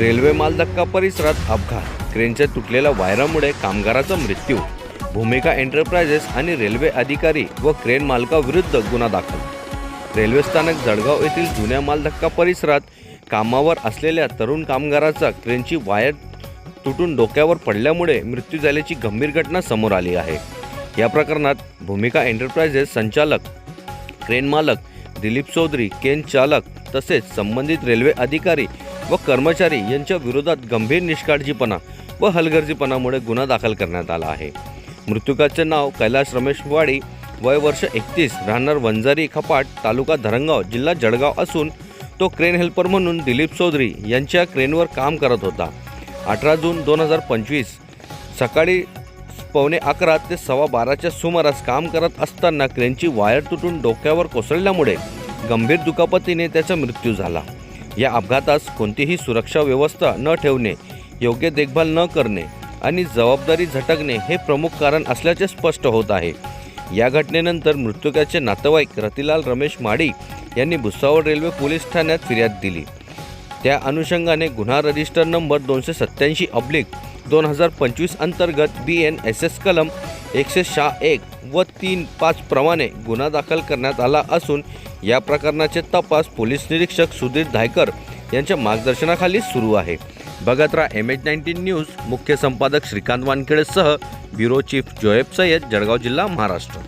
Railway Maldhakka परिसरात अपघात. क्रेनच्या तुटलेल्या वायरामुळे कामगाराचा मृत्यू. भूमिका एंटरप्राइजेस आणि रेल्वे अधिकारी व क्रेन मालकाविरुद्ध गुन्हा दाखल. रेल्वे स्थानक जळगाव येथील जुन्या मालधक्का परिसरात कामावर असलेल्या तरुण कामगाराचा क्रेनची वायर तुटून डोक्यावर पडल्यामुळे मृत्यू झाल्याची गंभीर घटना समोर आली आहे. या प्रकरणात भूमिका एंटरप्राइजेस संचालक क्रेन मालक दिलीप चौधरी केन चालक तसेच संबंधित रेल्वे अधिकारी व कर्मचारी यांच्या विरोधात गंभीर निष्काळजीपणा व हलगर्जीपणामुळे गुन्हा दाखल करण्यात आला आहे. मृत्युकाचे नाव कैलास रमेश वाडी वय वर्ष एकतीस राहणार वंजारी खपाट तालुका धरणगाव जिल्हा जळगाव असून तो क्रेन हेल्पर म्हणून दिलीप चौधरी यांच्या क्रेनवर काम करत होता. अठरा जून दोन हजार पंचवीस सकाळी पावणे अकरा ते सव्वा बाराच्या सुमारास काम करत असताना क्रेनची वायर तुटून डोक्यावर कोसळल्यामुळे गंभीर दुखापतीने त्याचा मृत्यू झाला. या अपघातास कोणतीही सुरक्षा व्यवस्था न ठेवणे योग्य देखभाल न करणे आणि जबाबदारी झटकणे हे प्रमुख कारण असल्याचे स्पष्ट होत आहे. या घटनेनंतर मृतकाचे नातेवाईक रतिलाल रमेश माडी यांनी भुसावळ रेल्वे पोलीस ठाण्यात फिर्याद दिली. त्या अनुषंगाने गुन्हा रजिस्टर नंबर दोनशे सत्याऐंशी अब्लिक दोन हजार पंचवीस अंतर्गत बी एन एस एस कलम एकशे सहा एक व तीन पाच प्रमाणे गुन्हा दाखल करण्यात आला असून या प्रकरणाचे तपास पोलीस निरीक्षक सुधीर धायकर यांच्या मार्गदर्शनाखाली सुरू आहे. बघत राहा एम एच नाईन्टीन न्यूज मुख्य संपादक श्रीकांत वानखेडेसह ब्युरो चीफ जोएब सय्यद जळगाव जिल्हा महाराष्ट्र.